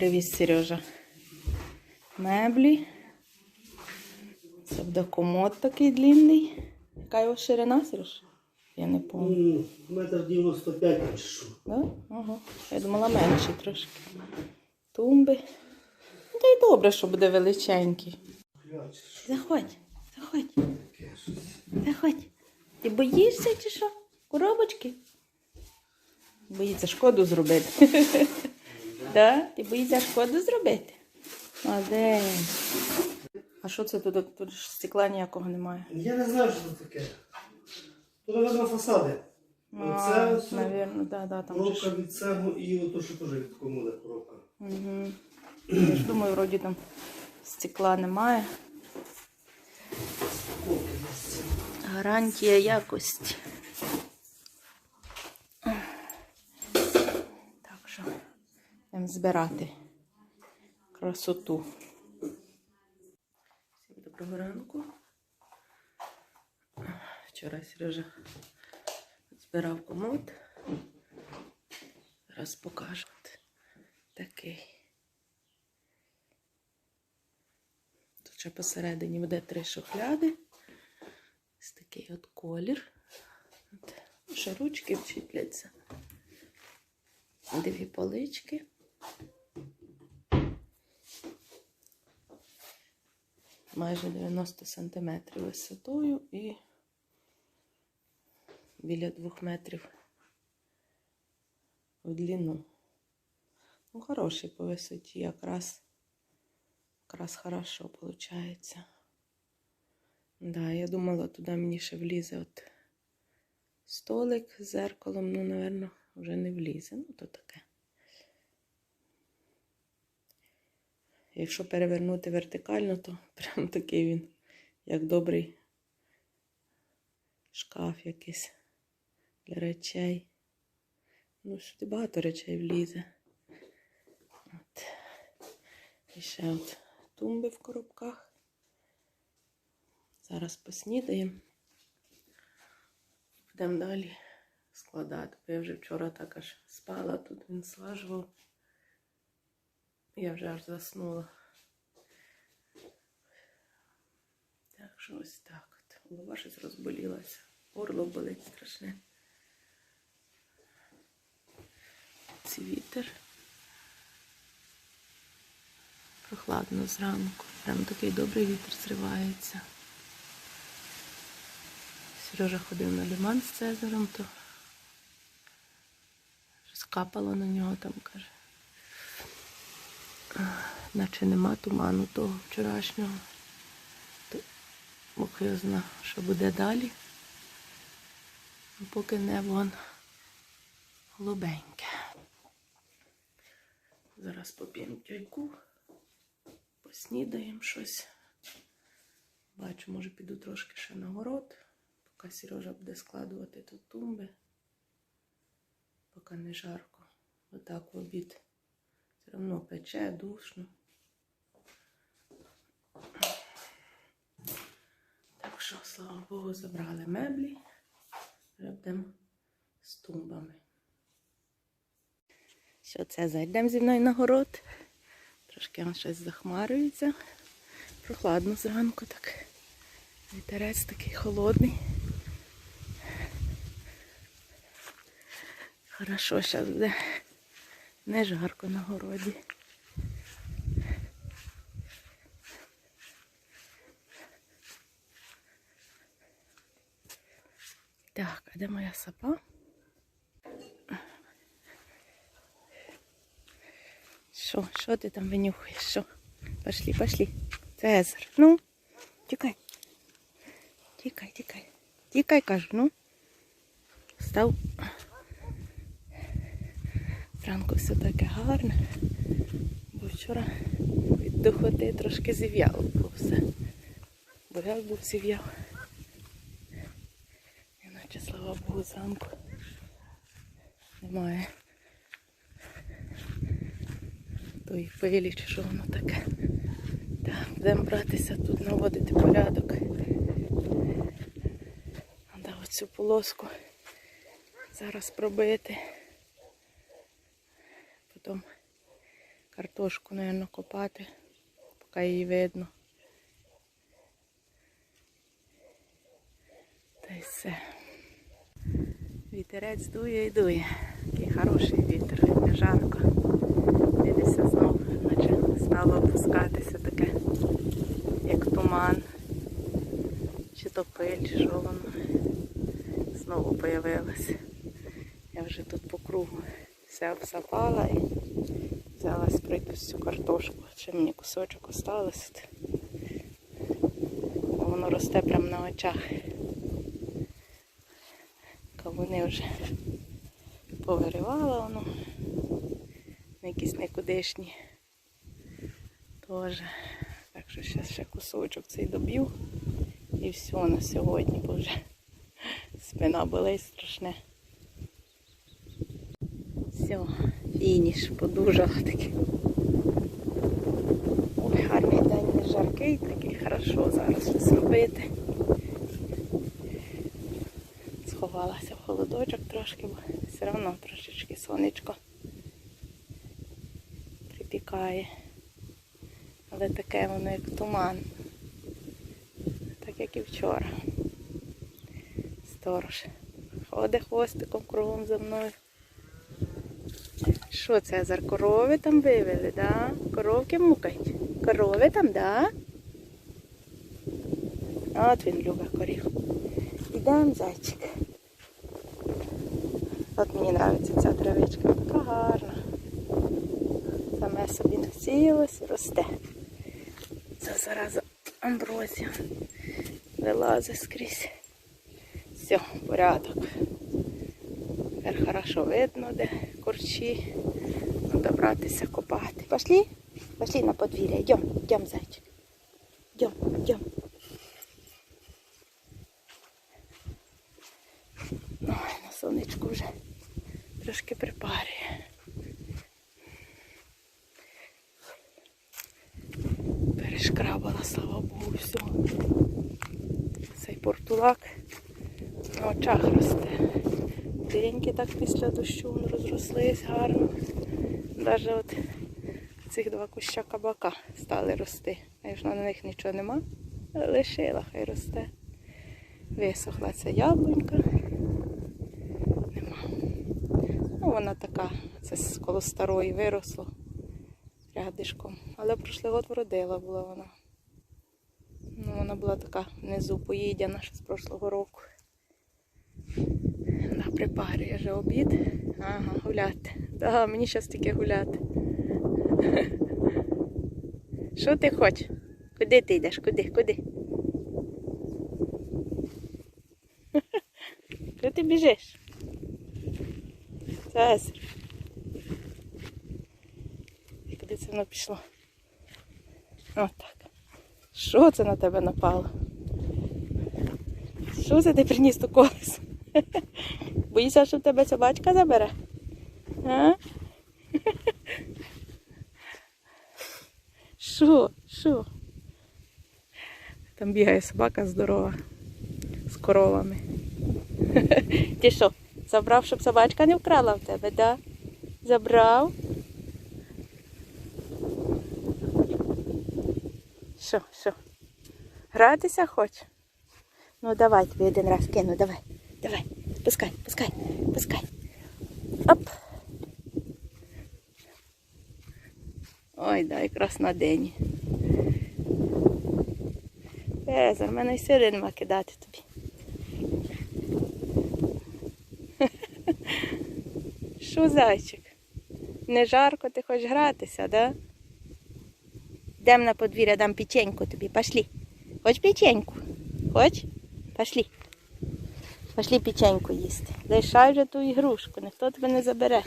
привіз Сережа. Меблі. Це буде комод такий длинний. Яка його ширина, Сереж? Я не пам'ятаю. Метр 95 чи. Да? Ага. Я думала менший трошки. Тумби. Ну, та й добре, що буде величенький. Заходь, заходь, заходь. Ти боїшся чи що? Коробочки? Боїться шкоду зробити. Да? Ти боїшся шкоду зробити? Молодець. А що це тут? Тут ж стекла ніякого немає. Я не знаю, що це таке. Тут видно фасади. Оце ось Навірно, да, да, там же ж. від цегу і ото, що теж від комода коробка. Угу. Я ж думаю, вроді там стекла немає. Гарантія якості. Так що будемо збирати красоту. Всім доброго ранку. Вчора Сережа збирав комод. Зараз покажу. Такий. Тут ще посередині буде три шухляди. Ось такий от колір. От. Ще ручки вчіпляться. Дві полички. Майже 90 см висотою і біля 2 метрів в длину. Ну, хороший по висоті, якраз, якраз хорошо виходить. Да, я думала, туди мені ще влізе от столик з зеркалом, ну, напевно, вже не влізе. Ну, то таке. Якщо перевернути вертикально, то прям такий він, як добрий шкаф якийсь для речей. Ну, сюди багато речей влізе. От. І ще от тумби в коробках. Зараз поснідаємо. Будемо далі складати. Бо я вже вчора так аж спала, тут він слажував. Я вже аж заснула. Так що ось так. Голова щось розболілася. Горло болить страшне. Це вітер. Прохладно зранку. Прям такий добрий вітер зривається. Сережа ходив на ліман з Цезарем, то скапало на нього там, каже. Наче нема туману того вчорашнього. Його зна, що буде далі. Поки небо он голубеньке. Зараз поп'ємо чайку, поснідаємо щось. Бачу, може піду трошки ще на город, поки Сережа буде складувати тут тумби, поки не жарко. Отак в обід. Все одно пече, душно. Так що, слава Богу, забрали меблі. Вже з тумбами. Що це зайдемо зі мною на город. Трошки он щось захмарюється. Прохладно зранку так. Вітерець такий холодний. Хорошо, зараз буде не жарко на городі. Так, а де моя сапа? Що, що ти там винюхаєш? Що? Пошли, пошли. Цезар, ну, тікай. Тікай, тікай. Тікай, кажу, ну. Став. Зранку все таке гарне. Бо вчора від духоти трошки зів'яло було все. Буряк був зів'яв. Іначе, слава Богу, зранку немає тої пилі, чи що воно таке. Так, будемо братися тут наводити порядок. Треба оцю полоску зараз пробити. Картошку, мабуть, копати, поки її видно. Та й все. Вітерець дує і дує. Такий хороший вітер, жарко. Дивися знов, наче стало опускатися таке, як туман. Чи то пиль, чи що воно. Знову появилось. Я вже тут по кругу все обсапала і взялась прийти всю картошку. Ще мені кусочок осталось. Воно росте прямо на очах. Кавуни вже повиривала воно. Якісь никудишні. Теж. Так що зараз ще кусочок цей доб'ю. І все на сьогодні, бо вже спина болить страшне. Все, фініш, подужала таки. Ой, гарний день не жаркий, такий хорошо зараз щось робити. Сховалася в холодочок трошки, бо все одно трошечки сонечко припікає. Але таке воно як туман. Так як і вчора. Сторож. Ходить хвостиком кругом за мною. Що це за корови там вивели, да? Коровки мукають. Корови там, да? От він любить корів. Ідемо, зайчик. От мені подобається ця травичка, така гарна. Саме собі насіялось, росте. Це зараза амброзія. Вилазить скрізь. Все, порядок. Тепер хорошо видно, де корчі. Треба братися копати. Пошли? Пошли на подвір'я. Йдем, йдем, зайчик. Йдем, йдем. Ой, на сонечку вже трошки припарює. Перешкрабала, слава Богу, все. Цей портулак на очах росте. Деньки так після дощу розрослись гарно. Навіть от цих два куща кабака стали рости. Звісно, на них нічого нема, лишила, хай росте. Висохла ця яблунька. Нема. Ну, вона така, це коло старої виросло рядишком. Але прошлий год вродила була вона. Ну, вона була така внизу поїдяна ще з прошлого року. На припарює вже обід. Ага, гуляти. Да, мені зараз тільки гуляти. Що ти хочеш? Куди ти йдеш? Куди? Куди? Куди ти біжиш? І куди це воно пішло? Отак. Що це на тебе напало? Що це ти приніс ту колесо? Боїшся, що в тебе собачка забере? А? Що? Що? Там бігає собака здорова з коровами. Ти що, забрав, щоб собачка не вкрала в тебе, да? Забрав? Що, що? Гратися хоч? Ну давай тобі один раз кину, давай. Давай, пускай, пускай, пускай. Оп. Ой, да, якраз на день. В мене й сили нема кидати тобі. Що, зайчик? Не жарко, ти хочеш гратися, да? Йдемо на подвір'я, дам печеньку тобі. Пошли. Хоч печеньку? Хоч? Пошли. Пошли печеньку їсти. Лишай вже ту ігрушку, ніхто тебе не забере.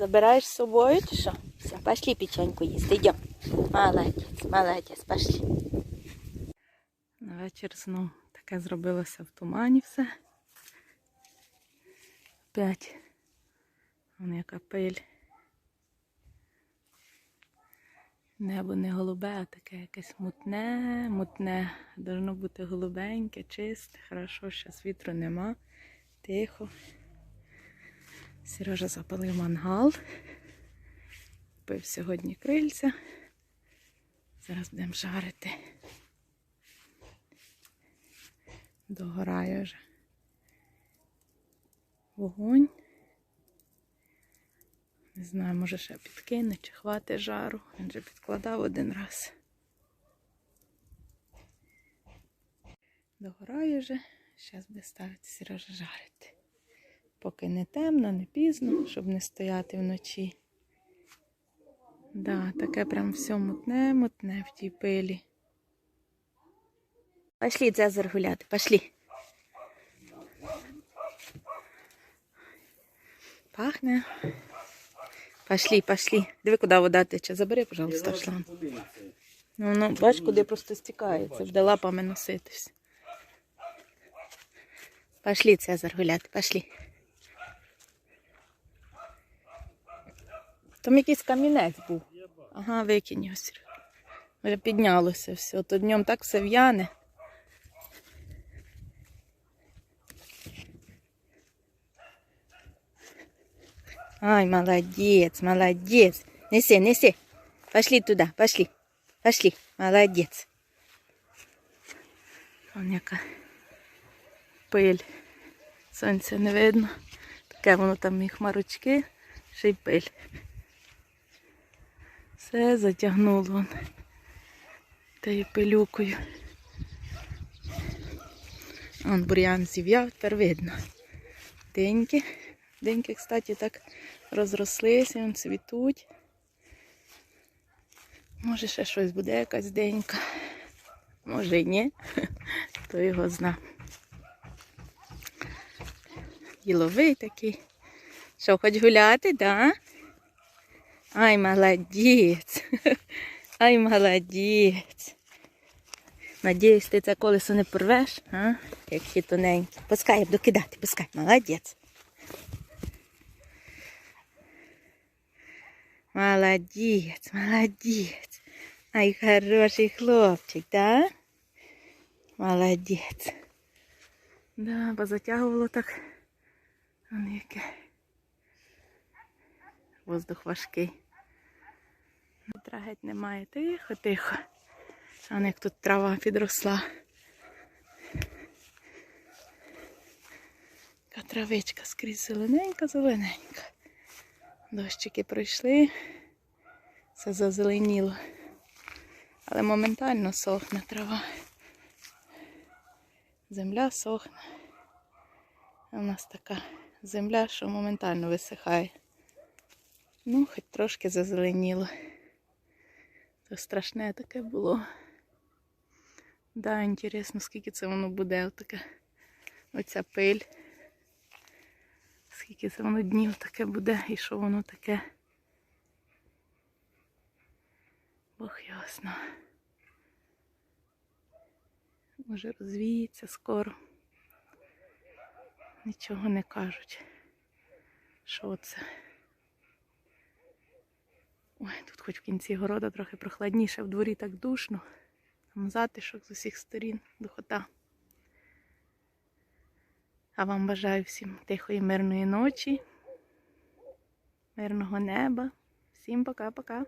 Забираєш з собою чи що? Все, пошли печеньку їсти. Йдем. Молодець, молодець, пошли. На вечір знов таке зробилося в тумані все. Опять. Вон яка пиль. Небо не голубе, а таке якесь мутне, мутне. Должно бути голубеньке, чисте, хорошо, зараз вітру нема. Тихо. Сережа запалив мангал. Пив сьогодні крильця. Зараз будемо жарити. Догорає вже вогонь. Не знаю, може ще підкине чи хватить жару. Він вже підкладав один раз. Догорає вже. Зараз буде ставити Сережа жарити. Поки не темно, не пізно, щоб не стояти вночі. Да, таке прям все мутне, мутне в тій пилі. Пошли, Цезар гуляти, пошли. Пахне. Пошли, пошли. Диви, куди вода тече. Забери, пожалуйста, шланг. Ну, ну, бач, куди просто стікається. Буде лапами носитись. Пошли, Цезар, гуляти, пошли. Там якийсь камінець був. Ага, викинь Серега. Вже піднялося все. То днем так все в'яне. Ай, молодец, молодец. Неси, неси. Пошли туда, пошли. Пошли, молодец. Вон яка пиль. Сонця не видно. Таке воно там і хмарочки, ще й пиль. Все затягнуло вон тією пилюкою. Вон бур'ян зів'яв, тепер видно. Деньки. Деньки, кстати, так розрослися, цвітуть. Може ще щось буде, якась денька. Може і ні. Хто його зна. Діловий такий. Що, хоч гуляти, да? Ай, молодець. Ай, молодець. Надіюсь, ти це колесо не порвеш, а? Як тоненькі. Пускай я буду кидати, пускай. Молодець. Молодець, молодець. Ай, хороший хлопчик, да? Молодець. Да, позатягувало так. Вон яке. Воздух важкий. Вітра геть немає. Тихо, тихо. А як тут трава підросла. Така травичка скрізь зелененька, зелененька. Дощики пройшли, все зазеленіло. Але моментально сохне трава. Земля сохне. У нас така земля, що моментально висихає. Ну, хоч трошки зазеленіло. То страшне таке було. Да, інтересно, скільки це воно буде, отаке. Оця пиль. Скільки це воно днів таке буде і що воно таке. Бог ясно. Може розвіється скоро. Нічого не кажуть. Що це? Ой, тут хоч в кінці города трохи прохладніше, в дворі так душно. Там затишок з усіх сторін, духота. А вам бажаю всім тихої, мирної ночі, мирного неба. Всім пока-пока.